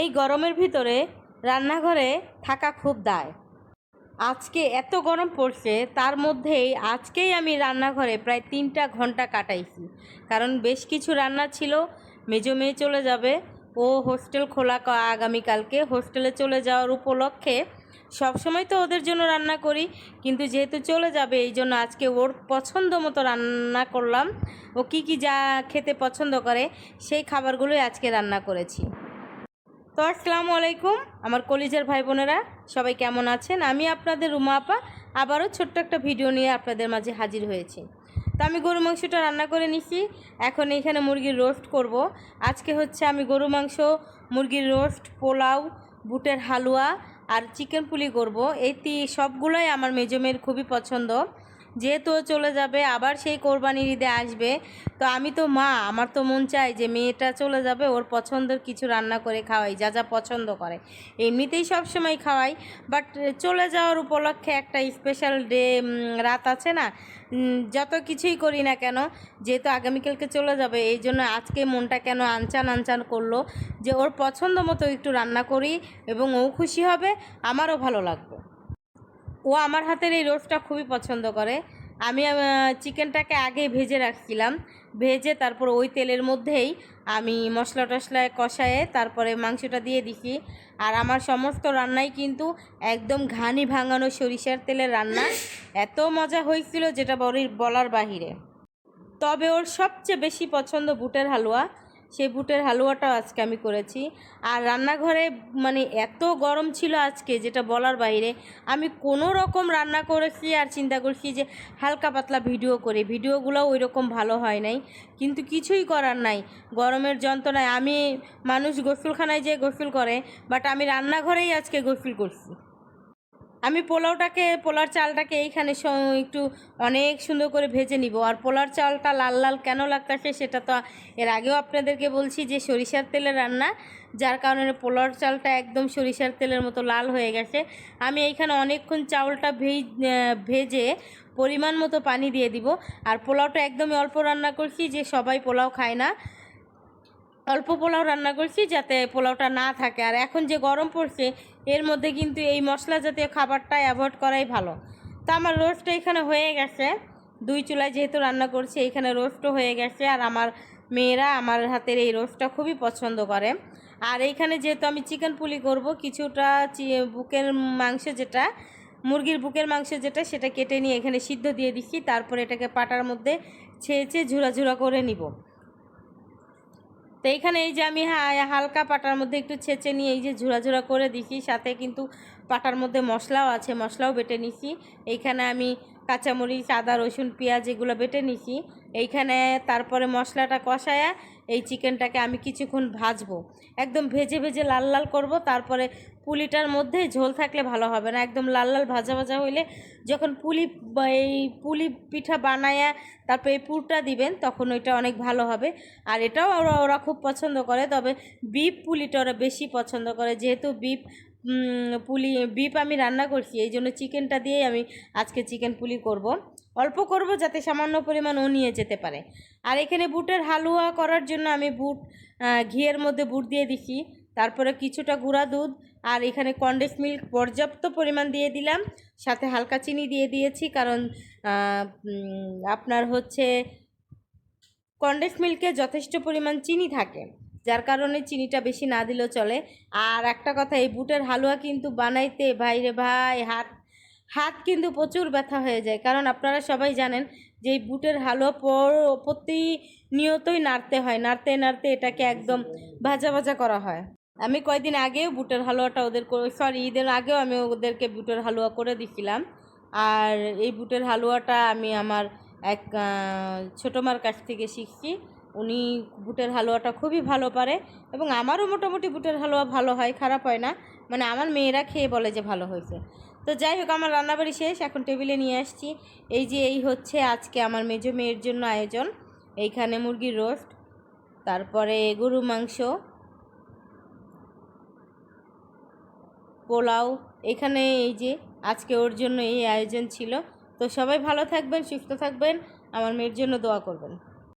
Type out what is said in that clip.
এই গরমের ভিতরে রান্নাঘরে থাকা খুব দায়। আজকে এত গরম পড়ছে, তার মধ্যেই আজকেই আমি রান্নাঘরে প্রায় তিনটা ঘণ্টা কাটাইছি। কারণ বেশ কিছু রান্না ছিল, মেজো মেয়ে চলে যাবে, ও হোস্টেল খোলা আগামীকালকে হোস্টেলে চলে যাওয়ার উপলক্ষে সবসময় তো ওদের জন্য রান্না করি, কিন্তু যেহেতু চলে যাবে, এই জন্য আজকে ওর পছন্দ মতো রান্না করলাম। ও কি কি যা খেতে পছন্দ করে, সেই খাবারগুলোই আজকে রান্না করেছি। তো আসসালামু আলাইকুম, আমার কলিজার ভাই বোনেরা, সবাই কেমন আছেন? আমি আপনাদের রুমা আপা, আবারও ছোট্ট একটা ভিডিও নিয়ে আপনাদের মাঝে হাজির হয়েছি। তো আমি গরু মাংসটা রান্না করে নিছি, এখন এখানে মুরগির রোস্ট করব। আজকে হচ্ছে আমি গরু মাংস, মুরগির রোস্ট, পোলাও, বুটের হালুয়া আর চিকেন পুলি করব। এই সবগুলোই আমার মেজমের খুবই পছন্দ। যেহেতু চলে যাবে, আবার সেই কোরবানির ঈদে আসবে। তো আমি তো মা, আমার তো মন চায় যে মেয়েটা চলে যাবে, ওর পছন্দের কিছু রান্না করে খাওয়াই, যা যা পছন্দ করে। এমনিতেই সব সময় খাওয়াই বাট চলে যাওয়ার উপলক্ষে একটা স্পেশাল ডে রাত আছে না যত কিছুই করি না কেন, যেহেতু আগামীকালকে চলে যাবে, এই জন্য আজকে মনটা কেন আনচান আনচান করল, যে ওর পছন্দ মতো একটু রান্না করি এবং ও খুশি হবে, আমারও ভালো লাগবে। ও আমার হাতের এই রোস্টটা খুবই পছন্দ করে। আমি চিকেনটাকে আগে ভেজে রাখছিলাম। ভেজে তারপর ওই তেলের মধ্যেই আমি মশলা টশলায় কষায়ে তারপরে মাংসটা দিয়ে দিছি। আর আমার সমস্ত রান্নাই কিন্তু একদম ঘানি ভাঙানো সরিষার তেলের রান্না। এত মজা হয়েছিল যেটা বলি- বলার বাহিরে। তবে ওর সবচেয়ে বেশি পছন্দ বুটের হালুয়া। সেই বুটের হালুয়াটাও আজকে আমি করেছি। আর রান্নাঘরে মানে এত গরম ছিল আজকে যেটা বলার বাইরে, আমি কোনো রকম রান্না করেছি আর চিন্তা করছি যে হালকা পাতলা ভিডিও করি। ভিডিওগুলো ওই রকম ভালো হয় নাই। কিন্তু কিছুই করার নাই। গরমের যন্ত্রণায় আমি মানুষ গোসলখানায় যেয়ে গোসল করে বাট আমি রান্নাঘরেই আজকে গোসল করছি। আমি পোলাওটাকে পোলার চালটাকে এইখানে একটু অনেক সুন্দর করে ভেজে নিব। আর পোলার চালটা লাল লাল কেন লাগতেছে সেটা তো এর আগেও আপনাদেরকে বলছি যে সরিষার তেলের রান্না, যার কারণে পোলার চালটা একদম সরিষার তেলের মতো লাল হয়ে গেছে। আমি এইখানে অনেকক্ষণ চাউলটা ভেজ ভেজে পরিমাণ মতো পানি দিয়ে দিব। আর পোলাওটা একদমই অল্প রান্না করছি যে সবাই পোলাও খায় না। অল্প পোলাও রান্না করছি যাতে পোলাওটা না থাকে। আর এখন যে গরম পড়ছে, এর মধ্যে কিন্তু এই মশলা জাতীয় খাবারটা অ্যাভয়েড করাই ভালো। তো আমার রোস্টটা এখানে হয়ে গেছে। দুই চুলায় যেহেতু রান্না করছি, এখানে রোস্টও হয়ে গেছে। আর আমার মেয়েরা আমার হাতের এই রোস্টটা খুবই পছন্দ করে। আর এইখানে যেহেতু আমি চিকেন পুলি করব, কিছুটা বুকের মাংস যেটা, মুরগির বুকের মাংস যেটা, সেটা কেটে নিয়ে এখানে সিদ্ধ দিয়ে দিচ্ছি। তারপরে এটাকে পাটার মধ্যে ছেয়ে ঝুরা ঝুরা করে নিব। তো এইখানে এই যে আমি হালকা পাটার মধ্যে একটু ছেঁচে নিয়ে এই যে ঝোরা ঝোরা করে দিছি, সাথে কিন্তু পাটার মধ্যে মশলাও আছে, মশলাও বেটে নিছি। এইখানে আমি কাঁচামরিচ, আদা, রসুন, পেঁয়াজ এগুলো বেটে নিছি। এইখানে তারপরে মশলাটা কষায়া এই চিকেনটাকে আমি কিছুক্ষণ ভাজবো। একদম ভেজে ভেজে লাল লাল করব, তারপরে পুলিটার মধ্যে ঝোল থাকলে ভালো হবে না। একদম লাল লাল ভাজা ভাজা হইলে যখন পুলি এই পুলি পিঠা বানায়া তারপরে এই পুরটা দিবেন, তখন ওইটা অনেক ভালো হবে। আর এটাও ওরা ওরা খুব পছন্দ করে, তবে বিপ পুলিটা ওরা বেশি পছন্দ করে। যেহেতু বিপ পুলি বিপ আমি রান্না করছি এই জন্য চিকেনটা দিয়েই আমি আজকে চিকেন পুলি করব। অল্প করব যাতে সামান্য পরিমাণ ও নিয়ে যেতে পারে। আর এখানে বুটের হালুয়া করার জন্য আমি বুট ঘিয়ের মধ্যে বুট দিয়ে দিছি। তারপরে কিছুটা গুঁড়া দুধ আর এখানে কন্ডেন্স মিল্ক পর্যাপ্ত পরিমাণ দিয়ে দিলাম। সাথে হালকা চিনি দিয়ে দিয়েছি কারণ আপনার হচ্ছে কন্ডেন্স মিল্কে যথেষ্ট পরিমাণ চিনি থাকে, যার কারণে চিনিটা বেশি না দিলেও চলে। আর একটা কথা, এই বুটের হালুয়া কিন্তু বানাইতে ভাইরে ভাই হাত হাত কিন্তু প্রচুর ব্যথা হয়ে যায়। কারণ আপনারা সবাই জানেন যে এই বুটের হালুয়া পর প্রতিনিয়তই নাড়তে হয়। নাড়তে নাড়তে এটাকে একদম ভাজা ভাজা করা হয়। আমি কয়দিন আগেও বুটের হালুয়াটা ওদের সরি ঈদের আগেও আমি ওদেরকে বুটের হালুয়া করে দিছিলাম। আর এই বুটের হালুয়াটা আমি আমার এক আহ, ছোটো মার কাছ থেকে শিখছি। উনি বুটের হালুয়াটা খুবই ভালো পারে এবং আমারও মোটামুটি বুটের হালুয়া ভালো হয় খারাপ হয় না। মানে আমার মেয়েরা খেয়ে বলে যে ভালো হয়েছে। তো যাই হোক, আমার রান্নাবাড়ি শেষ। এখন টেবিলে নিয়ে আসছি। এই যে এই হচ্ছে আজকে আমার মেজো মেয়ের জন্য আয়োজন। এইখানে মুরগির রোস্ট, তারপরে গরু মাংস, পোলাও। এখানে এই যে আজকে ওর জন্য এই আয়োজন ছিল। তো সবাই ভালো থাকবেন, সুস্থ থাকবেন। আমার মেয়ের জন্য দোয়া করবেন।